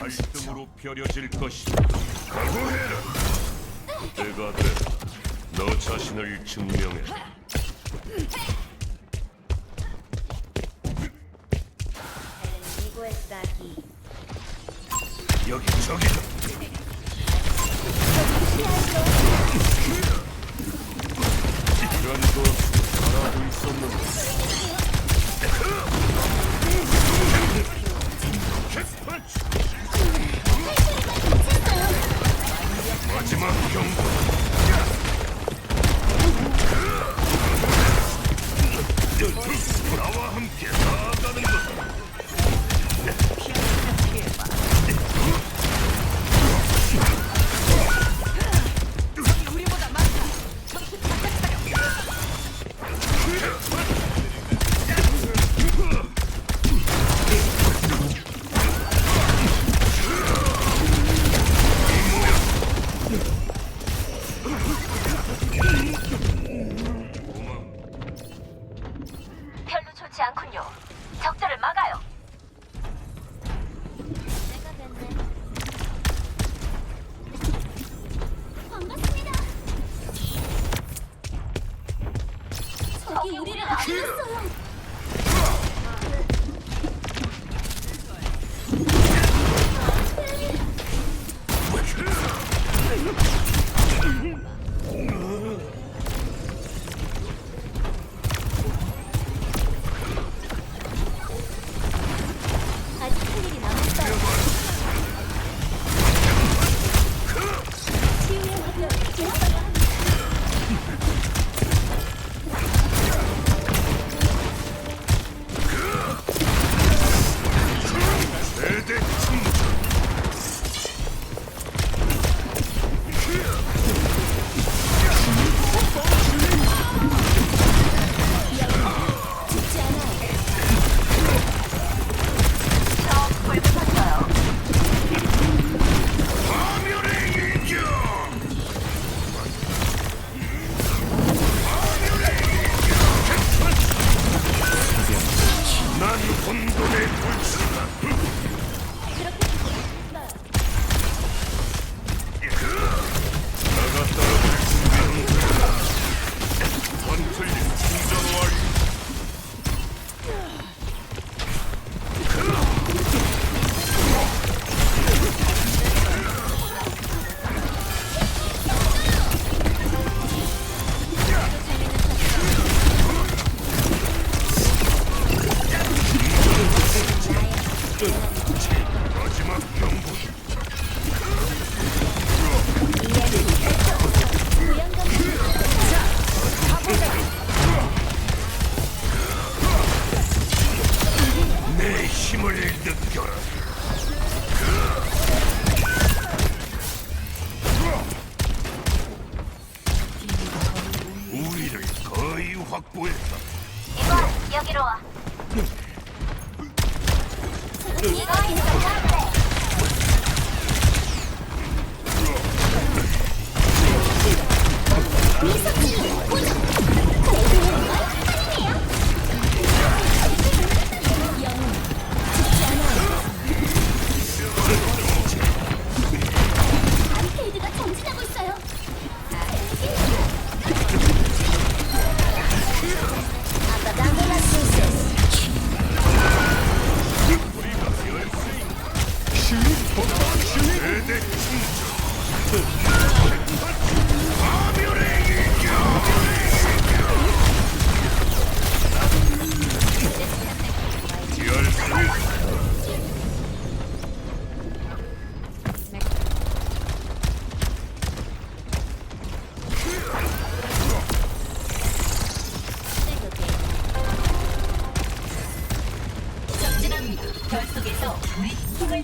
갈등으로 벼려질 것이다. 각오해라. 내가 돼. 너 자신을 증명해. 여기 저기다. 거기 우리를 그 안 줬어요. 意外に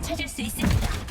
찾을 수 있습니다.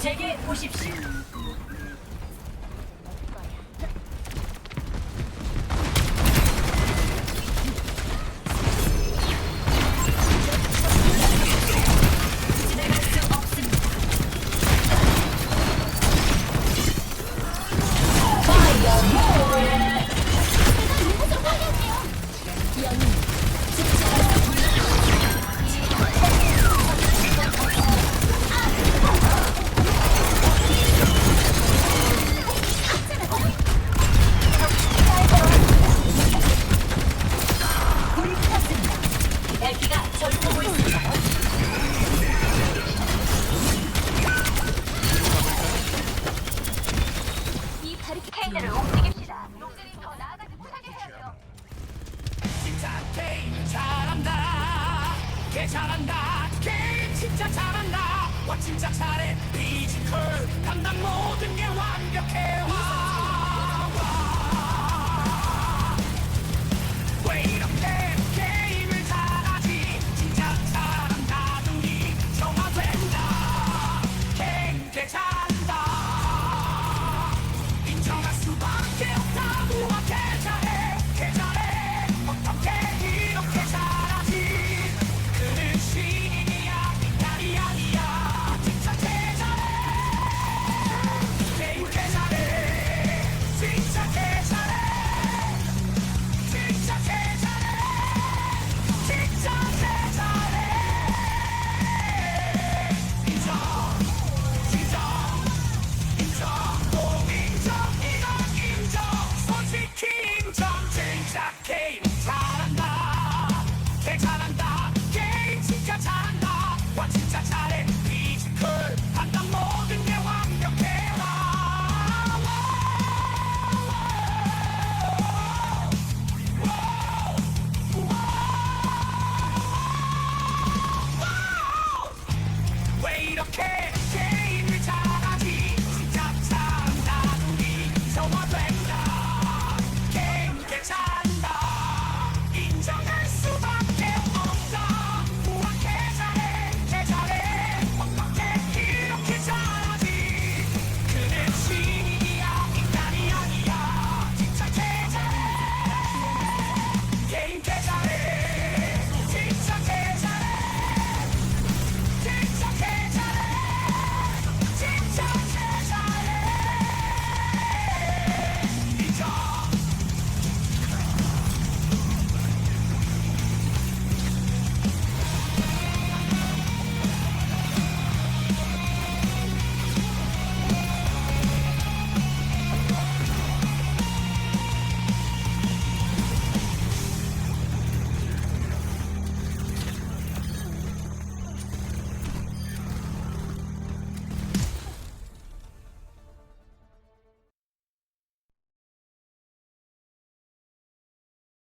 제게 오십시오. 진짜 잘해. 피지컬 담당 모든 게 완벽해.